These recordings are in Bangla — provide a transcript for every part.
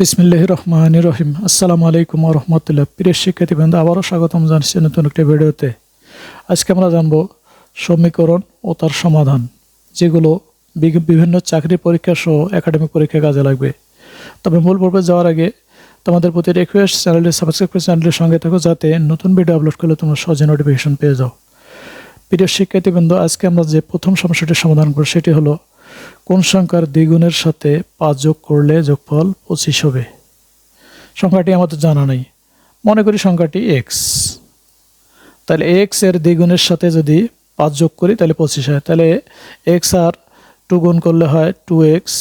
বিসমিল্লাহ রহমান রহিম। আসসালামু আলাইকুম রহমতুল্লাহ। প্রিয় শিক্ষার্থীবৃন্দ আবারও স্বাগতম জানাচ্ছি নতুন একটি ভিডিওতে। আজকে আমরা জানব সমীকরণ ও তার সমাধান, যেগুলো বিভিন্ন চাকরি পরীক্ষা সহ একাডেমিক পরীক্ষায় কাজে লাগবে। তবে মূল পর্বে যাওয়ার আগে তোমাদের প্রতি রিকোয়েস্ট চ্যানেলটি সাবস্ক্রাইব করে চ্যানেলটির সঙ্গে থাকো যাতে নতুন ভিডিও আপলোড করলে তোমরা সহজে নোটিফিকেশন পেয়ে যাও। প্রিয় শিক্ষার্থীবৃন্দ আজকে আমরা যে প্রথম সমস্যাটির সমাধান করব, সেটি হলো কোন সংখ্যার দ্বিগুণের সাথে পাঁচ যোগ করলে যোগফল পঁচিশ হবে? সংখ্যাটি আমাদের জানা নেই। মনে করি সংখ্যাটি এক্স তাহলে এক্সের দ্বিগুণের সাথে যদি পাঁচ যোগ করি, তাহলে পঁচিশ হয়। তাহলে এক্স আর টু গুণ করলে হয় টু এক্স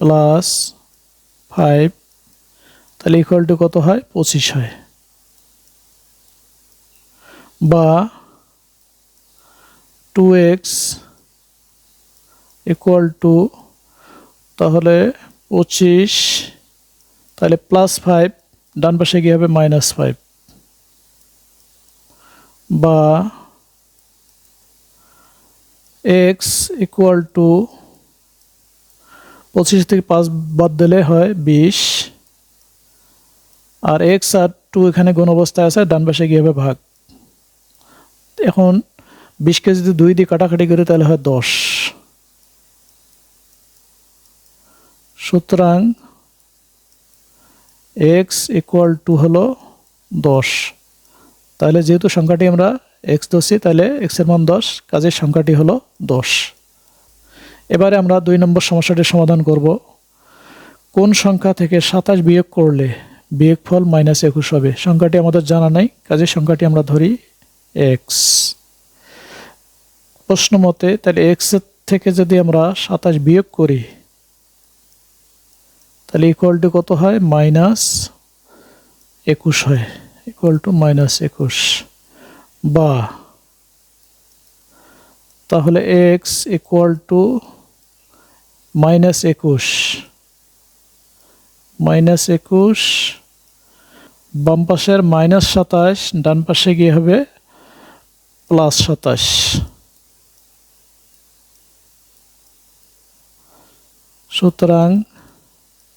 প্লাস ফাইভ তাহলে ইকুয়াল টু কত হয়? পঁচিশ হয়। বা টু এক্স ইকুয়াল টু তাহলে পঁচিশ, তাহলে প্লাস ফাইভ ডান পাশে গিয়ে হবে মাইনাস ফাইভ বা এক্স ইকুয়াল টু পঁচিশ থেকে পাঁচ বাদ দিলে হয় বিশ, আর এক্স আর টু এখানে কোন অবস্থায় আছে, ডান পাশে গিয়ে হবে ভাগ। এখন বিশকে যদি দুই দিয়ে কাটাকাটি করি তাহলে হয় দশ। সুতরাং এক্স ইকুয়াল টু হলো দশ। তাহলে যেহেতু সংখ্যাটি আমরা এক্স ধরছি, তাহলে এক্সের মান দশ, কাজের সংখ্যাটি হলো দশ। এবারে আমরা দুই নম্বর সমস্যাটির সমাধান করব। কোন সংখ্যা থেকে সাতাশ বিয়োগ করলে বিয়োগফল মাইনাস একুশ হবে? সংখ্যাটি আমাদের জানা নাই, কাজের সংখ্যাটি আমরা ধরি এক্স প্রশ্ন মতে, তাহলে এক্সের থেকে যদি আমরা সাতাশ বিয়োগ করি তাহলে ইকুয়াল টু কত হয়? মাইনাস একুশ হয়। ইকুয়াল টু মাইনাস একুশ। বা, তাহলে এক্স ইকুয়াল টু মাইনাস একুশ। মাইনাস একুশ, বাম পাশের মাইনাস সাতাশ, ডান পাশে গিয়ে হবে প্লাস সাতাশ। সুতরাং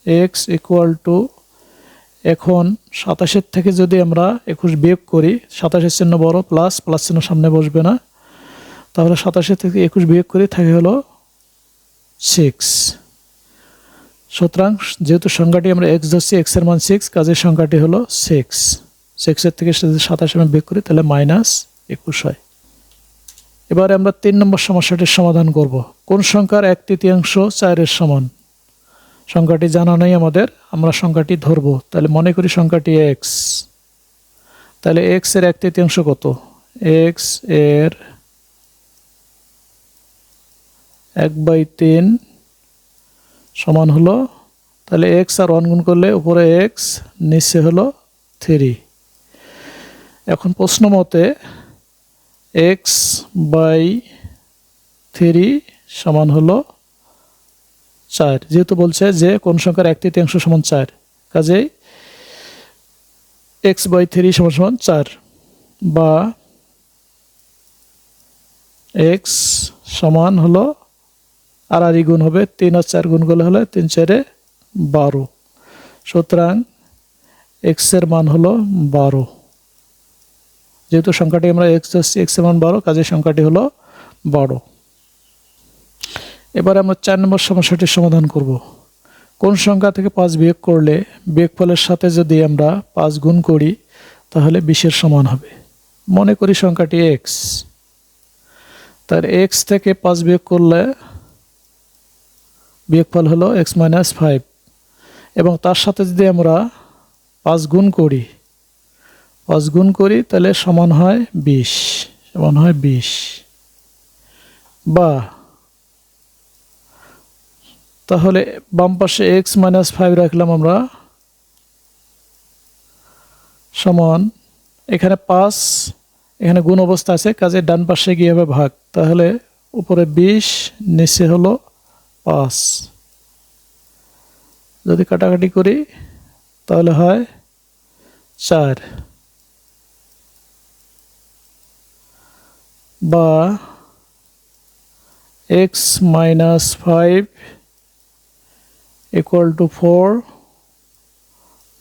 এক্স ইকুয়াল টু এখন সাতাশের থেকে যদি আমরা একুশ বিয়োগ করি, সাতাশের চিহ্ন বড় প্লাস প্লাস চিহ্ন সামনে বসবে না। তাহলে সাতাশের থেকে একুশ বিয়োগ করি, থাকে হলো সিক্স সুতরাং যেহেতু সংখ্যাটি আমরা এক্স ধরছি এক্সের মান সিক্স কাজের সংখ্যাটি হলো সিক্স সিক্সের থেকে যদি সাতাশ আমি বিয়োগ করি, তাহলে মাইনাস একুশ হয়। এবারে আমরা তিন নম্বর সমস্যাটির সমাধান করব। কোন সংখ্যার এক তৃতীয়াংশ চারের সমান? সংখ্যাটি জানা নেই আমাদের, আমরা সংখ্যাটি ধরব। তাহলে মনে করি সংখ্যাটি এক্স তাহলে এক্সের এক তৃতীয়াংশ কত? এক্সের এক বাই তিন সমান হলো, তাহলে এক্স আর ওয়ান গুণ করলে উপরে এক্স নিচে হলো থ্রি এখন প্রশ্ন মতে এক্স বাই থ্রি সমান হলো চার, যেহেতু বলছে যে কোন সংখ্যার এক তৃতীয়াংশ সমান চার, কাজেই এক্স বাই থ্রি সমান সমান চার বা এক্স সমান হলো আর আর গুণ হবে তিন আর চার গুণ করলে হলে তিন চারে বারো। সুতরাং এক্সের মান হলো বারো। যেহেতু সংখ্যাটি আমরা এক্স এক্সের মান বারো কাজের সংখ্যাটি হলো বারো। এবার আমরা চার নম্বর সমস্যাটির সমাধান করব। কোন সংখ্যা থেকে পাঁচ বিয়োগ করলে বিয়োগফলের সাথে যদি আমরা পাঁচ গুণ করি, তাহলে বিশের সমান হবে। মনে করি সংখ্যাটি এক্স তার এক্স থেকে পাঁচ বিয়োগ করলে বিয়োগফল হলো এক্স মাইনাস ফাইভ এবং তার সাথে যদি আমরা পাঁচ গুণ করি, পাঁচ গুণ করি, তাহলে সমান হয় বিশ। সমান হয় বিশ। বা তাহলে বাম পাশে এক্স মাইনাস ফাইভ রাখলাম আমরা। সমান, এখানে পাঁচ, এখানে গুণ অবস্থা আছে, কাজে ডান পাশে গিয়ে হবে ভাগ। তাহলে উপরে বিশ, নিচে হলো পাঁচ। যদি কাটাকাটি করি, তাহলে হয় চার। বা x minus five equal to four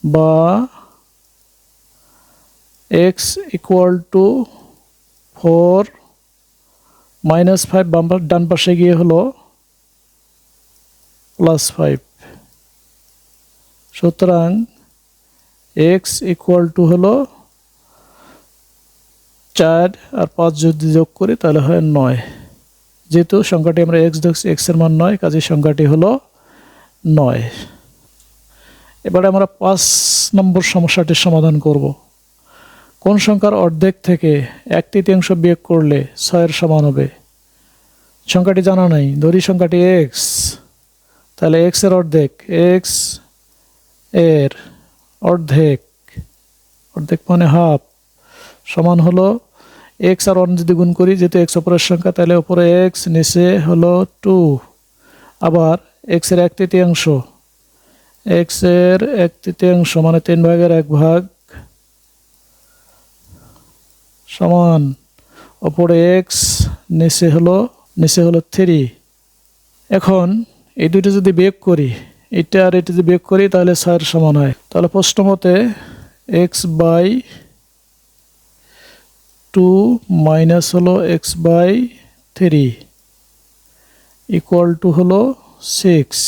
বা x equal to four minus five bumper ডান পাশে গিয়ে হলো প্লাস ফাইভ সুতরাং এক্স ইকুয়াল টু হলো চার আর পাঁচ যদি যোগ করি তাহলে হয় নয়। যেহেতু সংখ্যাটি আমরা এক্স দেখছি এক্সের মান নয়, কাজেই সংখ্যাটি হলো নয়। এবারে আমরা পাঁচ নম্বর সমস্যাটির সমাধান করব। কোন সংখ্যার অর্ধেক থেকে এক তৃতীয়াংশ বিয়োগ করলে ছয়ের সমান হবে? সংখ্যাটি জানা নাই। ধরি সংখ্যাটি এক্স তাহলে এক্সের অর্ধেক এক্সের অর্ধেক অর্ধেক মানে হাফ সমান হলো এক্স আর ওয়ান যদি গুণ করি, যেহেতু এক্স অপরের সংখ্যা, তাহলে ওপরে এক্স নিচে হলো টু আবার এক্সের এক তৃতীয়াংশ এক্সের এক তৃতীয়াংশ মানে তিন ভাগের এক ভাগ সমান ওপরে এক্স নিচে হলো নিচে হলো থ্রি এখন এই দুটো যদি বিয়োগ করি, এটা আর এটা যদি বিয়োগ করি, তাহলে ছয়ের সমান হয়। তাহলে প্রশ্ন মতে এক্স বাই টু মাইনাস হলো x by three equal to হলো সিক্স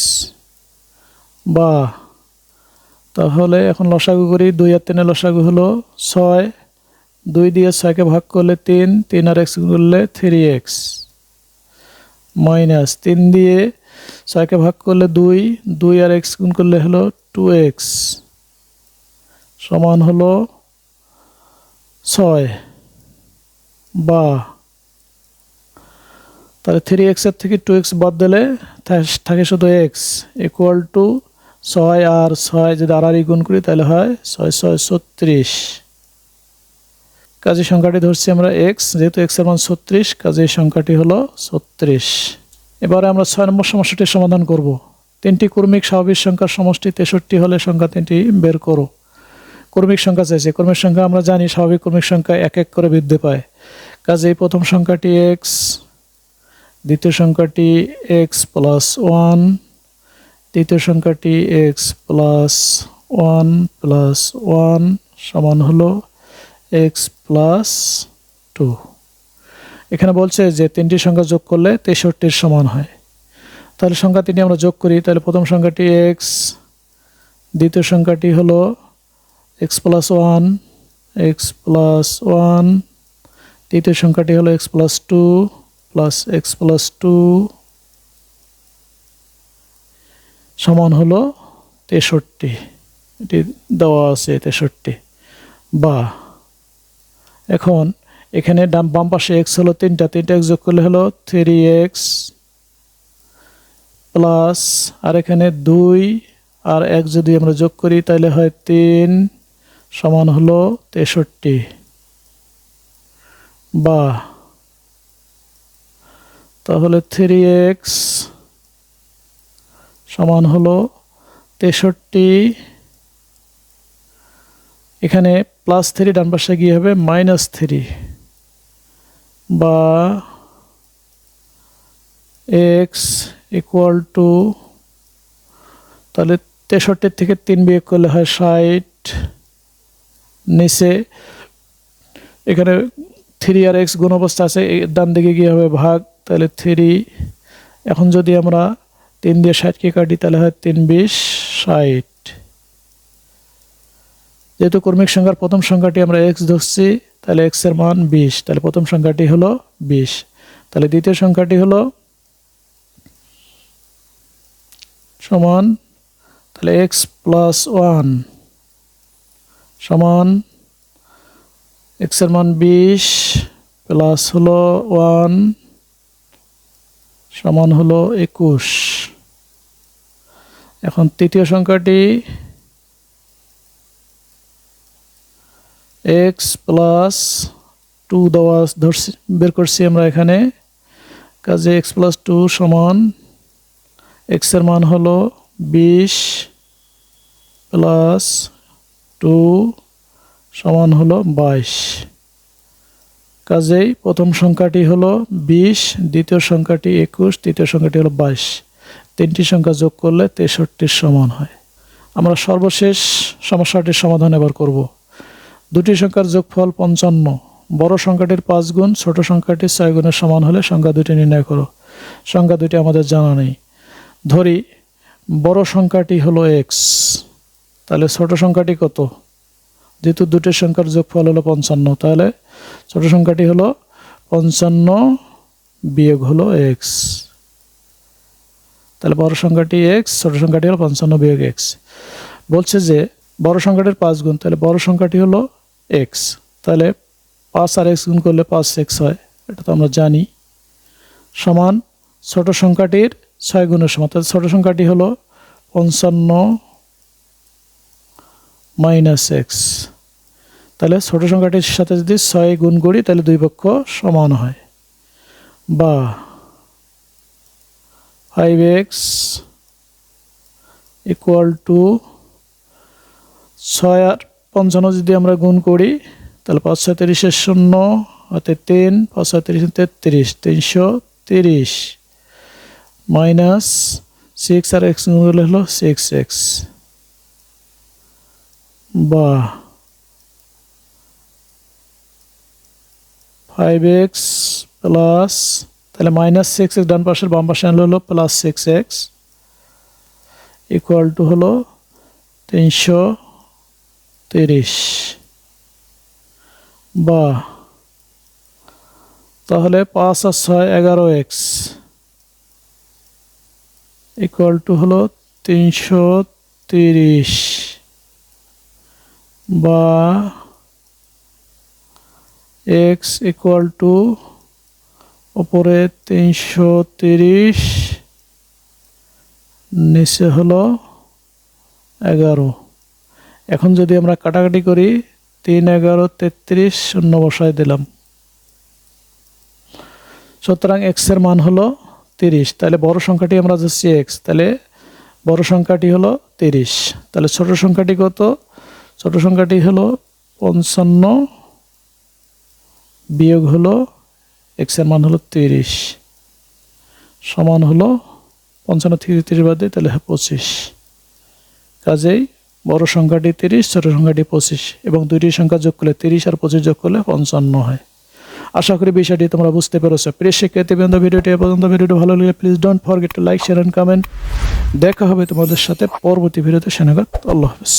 বা, তাহলে এখন লসাগু করি, দুই আর তিনের লসাগু হলো ছয়, দুই দিয়ে ছয়কে ভাগ করলে তিন তিন আর এক্স করলে থ্রি এক্স। মাইনাস তিন দিয়ে ছয়কে ভাগ করলে দুই দুই আর এক্স গুণ করলে হলো টু এক্স। সমান হলো ছয়। বা তাহলে থ্রি এক্সের থেকে টু এক্স বাদ দিলে থাকে শুধু এক্স ইকুয়াল টু ছয় আর ছয় যদি আর গুণ করি তাহলে হয় ছয় ছয় ছত্রিশ। কাজের সংখ্যাটি ধরছি আমরা এক্স যেহেতু এক্সের মান ছত্রিশ কাজের সংখ্যাটি হলো ছত্রিশ। এবারে আমরা ছয় নম্বর সমস্যাটির সমাধান করব। তিনটি কর্মিক স্বাভাবিক সংখ্যার সমষ্টি তেষট্টি হলে সংখ্যা তিনটি বের করো। কর্মিক সংখ্যা চাইছে। কর্মিক সংখ্যা আমরা জানি স্বাভাবিক কর্মিক সংখ্যা এক এক করে বৃদ্ধি পায়। কাজেই প্রথম সংখ্যাটি এক্স দ্বিতীয় সংখ্যাটি এক্স প্লাস ওয়ান তৃতীয় সংখ্যাটি x plus one plus one সমান হলো এক্স প্লাস টু এখানে বলছে যে তিনটি সংখ্যা যোগ করলে তেষট্টির সমান হয়। তাহলে সংখ্যা তিনটি আমরা যোগ করি, তাহলে প্রথম সংখ্যাটি এক্স দ্বিতীয় সংখ্যাটি হলো x plus one x plus one তৃতীয় সংখ্যাটি হলো x plus two plus x plus two সমান হলো তেষট্টি। এটি দেওয়া আছে তেষট্টি। বা এখন এখানে ডান বাম পাশে এক্স হলো তিনটা তিনটা এক্স যোগ করলে হলো থ্রি এক্স প্লাস আর এখানে দুই আর এক যদি আমরা যোগ করি তাহলে হয় তিন সমান হলো তেষট্টি। বা তাহলে থ্রি এক্স সমান হলো তেষট্টি। এখানে প্লাস থ্রি ডান পাশে গিয়ে হবে মাইনাস থ্রি বা এক্স ইকুয়াল টু তাহলে তেষট্টির থেকে তিন বিয়োগ করলে হয় ষাট। নিচে এখানে থ্রি আর এক্স গুণ অবস্থা আছে ডান দিকে গিয়ে হবে ভাগ তাহলে থ্রি এখন যদি আমরা তিন দিয়ে ষাটকে কাটি, তাহলে হয় তিন বিশ ষাট। যেহেতু কর্মিক সংখ্যার প্রথম সংখ্যাটি আমরা এক্স ধরছি, তাহলে এক্সের মান বিশ। তাহলে প্রথম সংখ্যাটি হলো বিশ। তাহলে দ্বিতীয় সংখ্যাটি হলো সমান, তাহলে এক্স প্লাস ওয়ান সমান এক্সের মান বিশ প্লাস হলো ওয়ান সমান হলো একুশ। এখন তৃতীয় সংখ্যাটি এক্স প্লাস টু দেওয়া ধরছি, বের করছি আমরা এখানে। কাজে এক্স প্লাস টু সমান এক্সের মান হলো বিশ প্লাস টু সমান হলো বাইশ। কাজেই প্রথম সংখ্যাটি হলো বিশ, দ্বিতীয় সংখ্যাটি একুশ, তৃতীয় সংখ্যাটি হলো বাইশ। তিনটি সংখ্যা যোগ করলে তেষট্টির সমান হয়। আমরা সর্বশেষ সমস্যাটির সমাধান এবার করব। দুটি সংখ্যার যোগফল পঞ্চান্ন। বড় সংখ্যাটির পাঁচ গুণ, ছোট সংখ্যাটির ছয় গুণের সমান হলে সংখ্যা দুটি নির্ণয় করো। সংখ্যা দুটি আমাদের জানা নেই। ধরি, বড় সংখ্যাটি হলো এক্স তাহলে ছোট সংখ্যাটি কত? যেহেতু দুটির সংখ্যার যোগফল হলো পঞ্চান্ন, তাহলে ছোট সংখ্যাটি হলো পঞ্চান্ন বিয়োগ হলো এক্স। তাহলে বড় সংখ্যাটি এক্স, ছোট সংখ্যাটি হলো পঞ্চান্ন বিয়োগ এক্স। বলছে যে বড় সংখ্যাটির পাঁচ গুণ, তাহলে বড় সংখ্যাটি হলো এক্স। তাহলে পাঁচ আর এক্স গুণ করলে পাঁচ, এক্স হয়। এটা তো আমরা জানি। সমান ছোট সংখ্যাটির ছয় গুণের সমান, তাহলে ছোট সংখ্যাটি হলো পঞ্চান্ন মাইনাস এক্স। তাহলে ছোট সংখ্যাটির সাথে যদি ছয় গুণ করি, তাহলে দুই পক্ষ সমান হয়। বা ফাইভ এক্স ইকুয়াল টু ছয় আর পঞ্চান্ন যদি আমরা গুণ করি, তাহলে পাঁচ ছয় তিরিশের শূন্য, হাতে তিন, পাঁচ ছয় তিরিশ তেত্রিশ, তিনশো তিরিশ মাইনাস সিক্স আর এক্স গুণ করলে হলো সিক্স এক্স বা ফাইভ এক্স প্লাস তাহলে মাইনাস সিক্স এক্স ডান পাশের বাম পাশে আনলে হলো plus six x equal to হলো তিনশো তিরিশ। বা তাহলে পাঁচ আর ছয় এগারো এক্স ইকুয়াল টু হলো তিনশো তিরিশ। বা এক্স ইকুয়াল টু ওপরে তিনশো তিরিশ, নিচে হলো এগারো। এখন যদি আমরা কাটাকাটি করি, তিন এগারো তেত্রিশ শূন্য বসায় দিলাম। সুতরাং এক্সের মান হলো তিরিশ। তাহলে বড় সংখ্যাটি আমরা যাচ্ছি এক্স তাহলে বড় সংখ্যাটি হলো তিরিশ। তাহলে ছোট সংখ্যাটি কত? ছোট সংখ্যাটি হলো পঞ্চান্ন। বিয়োগ হলো এক্সের মান হলো তিরিশ, সমান হলো পঞ্চান্ন থেকে তিরিশ বাদে তাহলে পঁচিশ। কাজেই বড় সংখ্যাটি তিরিশ, ছোট সংখ্যাটি পঁচিশ এবং দুইটি সংখ্যা যোগ করলে তিরিশ আর পঁচিশ যোগ করলে পঞ্চান্ন হয়। আশা করি বিষয়টি তোমরা বুঝতে পেরেছ। প্রিয় শিক্ষার্থী বন্ধু ভিডিওটি এ পর্যন্ত, ভিডিওটি ভালো লাগলে please don't forget to like share and comment দেখা হবে তোমাদের সাথে পরবর্তী ভিডিওতে। সেনাগত আল্লাহ হাফিজ।